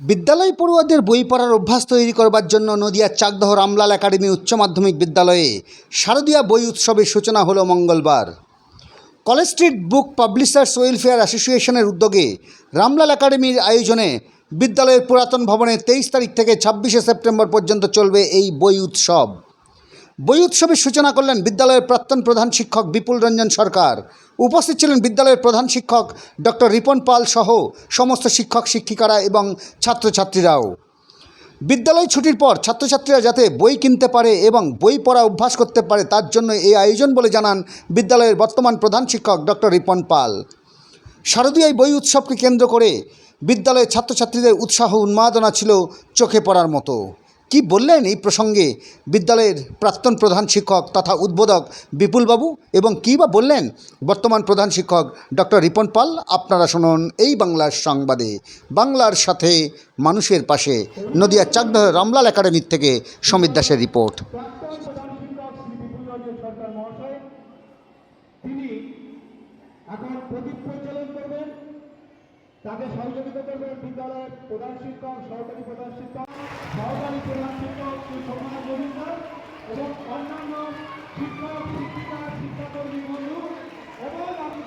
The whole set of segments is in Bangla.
বিদ্যালয় পড়ুয়াদের বই পড়ার অভ্যাস তৈরি করবার জন্য নদিয়ার চাকদহ রামলাল একাডেমি উচ্চ মাধ্যমিক বিদ্যালয়ে শারদীয়া বই উৎসবের সূচনা হলো মঙ্গলবার। College street book publishers welfare অ্যাসোসিয়েশনের উদ্যোগে রামলাল একাডেমির আয়োজনে বিদ্যালয়ের পুরাতন ভবনে তেইশ তারিখ থেকে ছাব্বিশে সেপ্টেম্বর পর্যন্ত চলবে এই বই উৎসব। বই উৎসবের সূচনা করলেন বিদ্যালয়ের প্রাক্তন প্রধান শিক্ষক বিপুল রঞ্জন সরকার। উপস্থিত ছিলেন বিদ্যালয়ের প্রধান শিক্ষক ডক্টর রিপন পাল সহ সমস্ত শিক্ষক, শিক্ষিকারা এবং ছাত্রছাত্রীরাও। বিদ্যালয় ছুটির পর ছাত্রছাত্রীরা যাতে বই কিনতে পারে এবং বই পড়া অভ্যাস করতে পারে তার জন্য এই আয়োজন বলে জানান বিদ্যালয়ের বর্তমান প্রধান শিক্ষক ডক্টর রিপন পাল। শারদীয় বই উৎসবকে কেন্দ্র করে বিদ্যালয়ের ছাত্রছাত্রীদের উৎসাহ উন্মাদনা ছিল চোখে পড়ার মতো। কি বললেন এই প্রসঙ্গে বিদ্যালয়ের প্রাক্তন প্রধান শিক্ষক তথা উদ্বোধক বিপুলবাবু? এবং কী বা বললেন বর্তমান প্রধান শিক্ষক ডক্টর রিপন পাল? আপনারা শুনুন এই বাংলার সংবাদে। বাংলার সাথে মানুষের পাশে নদিয়ার চাকদহ রামলাল একাডেমির থেকে সমীর দাসের রিপোর্ট। তাকে সহযোগিতা করবেন বিদ্যালয়ের প্রধান শিক্ষক, সহকারী প্রধান শিক্ষক সহকারী প্রধান শিক্ষক শ্রী সোমনাথ মজুমদার এবং অন্যান্য শিক্ষক, শিক্ষিকা, শিক্ষাকর্মী বন্ধু এবং আমি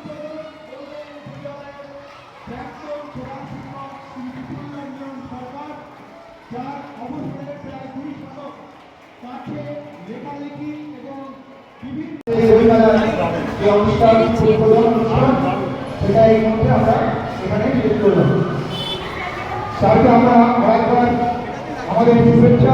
বিভিন্ন অনুষ্ঠান সেটা এই মধ্যে আমরা এখানে শেষ করলাম। স্যারকে আমরা আরেকবার আমাদের শুভেচ্ছা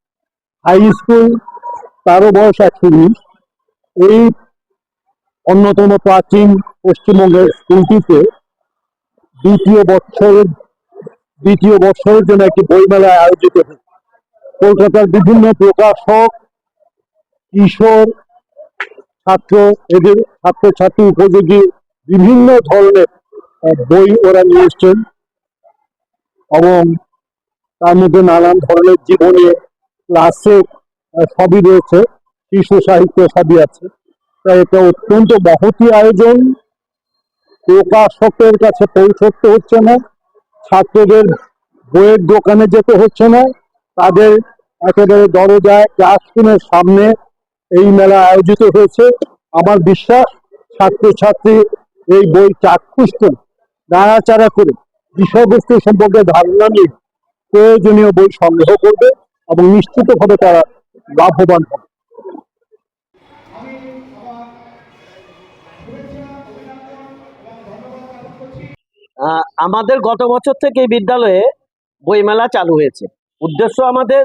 হাই স্কুল তারও বয়স একশো বিশ। এই অন্যতম প্রাচীন পশ্চিমবঙ্গের স্কুলটিতে দ্বিতীয় বছরের দ্বিতীয় বছরের জন্য একটি বইমেলা আয়োজিত হয়েছে। কলকাতার বিভিন্ন প্রকাশক, কিশোর, ছাত্র, এদের ছাত্রছাত্রী উপযোগী বিভিন্ন ধরনের বই ওরা নিয়ে এবং তার মধ্যে নানান ধরনের জীবনে ক্লাসিক সবই রয়েছে শিশু সাহিত্য সবই আছে। তাই এটা অত্যন্ত বহতি আয়োজন। প্রকাশকের কাছে পৌঁছতে হচ্ছে না, ছাত্রদের বইয়ের দোকানে যেতে হচ্ছে না, তাদের একেবারে দরজায় ক্লাসরুমের সামনে এই মেলা আয়োজিত হয়েছে। আমার বিশ্বাস, ছাত্রছাত্রী এই বই চাক্ষুষ করে নাড়াচাড়া করে বিষয়বস্তু সম্পর্কে ধারণা নিয়ে প্রয়োজনীয় বই সংগ্রহ করবে। এবং নিশ্চিতভাবে তারা লাভবান হবে। আমাদের গত বছর থেকে বিদ্যালয়ে বইমেলা চালু হয়েছে। উদ্দেশ্য আমাদের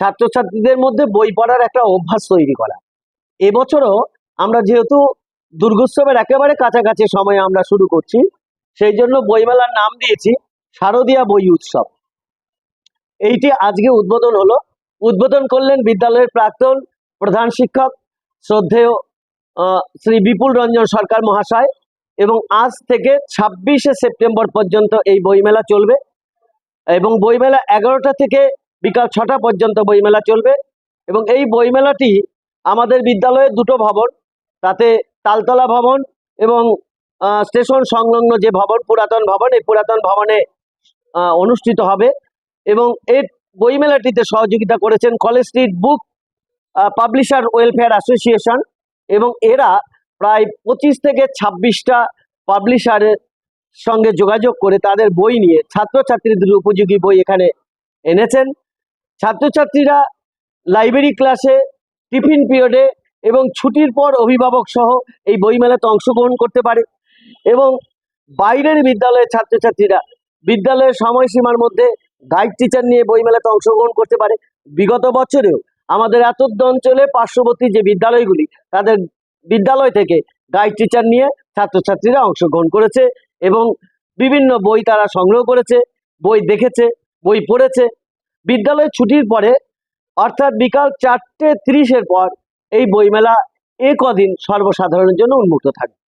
ছাত্রছাত্রীদের মধ্যে বই পড়ার একটা অভ্যাস তৈরি করা। এবছরও আমরা যেহেতু দুর্গোৎসবের একেবারে কাছাকাছি সময়ে আমরা শুরু করছি, সেই জন্য বইমেলার নাম দিয়েছি, শারদীয়া বই উৎসব। এইটি আজকে উদ্বোধন হলো। উদ্বোধন করলেন বিদ্যালয়ের প্রাক্তন প্রধান শিক্ষক শ্রদ্ধেয় শ্রী বিপুল রঞ্জন সরকার মহাশয় এবং আজ থেকে ছাব্বিশে সেপ্টেম্বর পর্যন্ত এই বইমেলা চলবে এবং বইমেলা এগারোটা থেকে বিকাল ছটা পর্যন্ত বইমেলা চলবে এবং এই বইমেলাটি আমাদের বিদ্যালয়ের দুটো ভবন, তাতে তালতলা ভবন এবং স্টেশন সংলগ্ন যে ভবন, পুরাতন ভবন, এই পুরাতন ভবনে অনুষ্ঠিত হবে এবং এই বইমেলাটিতে সহযোগিতা করেছেন college street book publisher welfare association এবং এরা প্রায় পঁচিশ থেকে ছাব্বিশটা পাবলিশারের সঙ্গে যোগাযোগ করে তাদের বই নিয়ে ছাত্রছাত্রীদের উপযোগী বই এখানে এনেছেন। ছাত্রছাত্রীরা লাইব্রেরি ক্লাসে, টিফিন পিরিয়ডে এবং ছুটির পর অভিভাবক সহ এই বইমেলাতে অংশগ্রহণ করতে পারে এবং বাইরের বিদ্যালয়ের ছাত্রছাত্রীরা বিদ্যালয়ের সময়সীমার মধ্যে গাইড টিচার নিয়ে বইমেলাতে অংশগ্রহণ করতে পারে। বিগত বছরেও আমাদের এতদ অঞ্চলে পার্শ্ববর্তী যে বিদ্যালয়গুলি, তাদের বিদ্যালয় থেকে গাইড টিচার নিয়ে ছাত্রছাত্রীরা অংশগ্রহণ করেছে এবং বিভিন্ন বই তারা সংগ্রহ করেছে, বই দেখেছে, বই পড়েছে। বিদ্যালয় ছুটির পরে, অর্থাৎ বিকাল চারটে তিরিশের পর এই বইমেলা এ কদিন সর্বসাধারণের জন্য উন্মুক্ত থাকবে।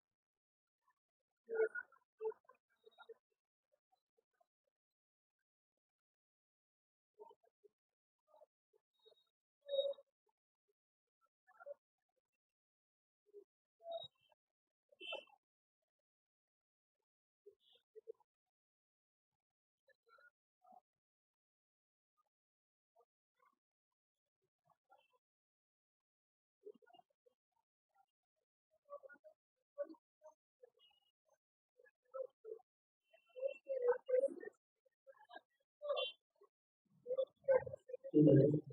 Amen.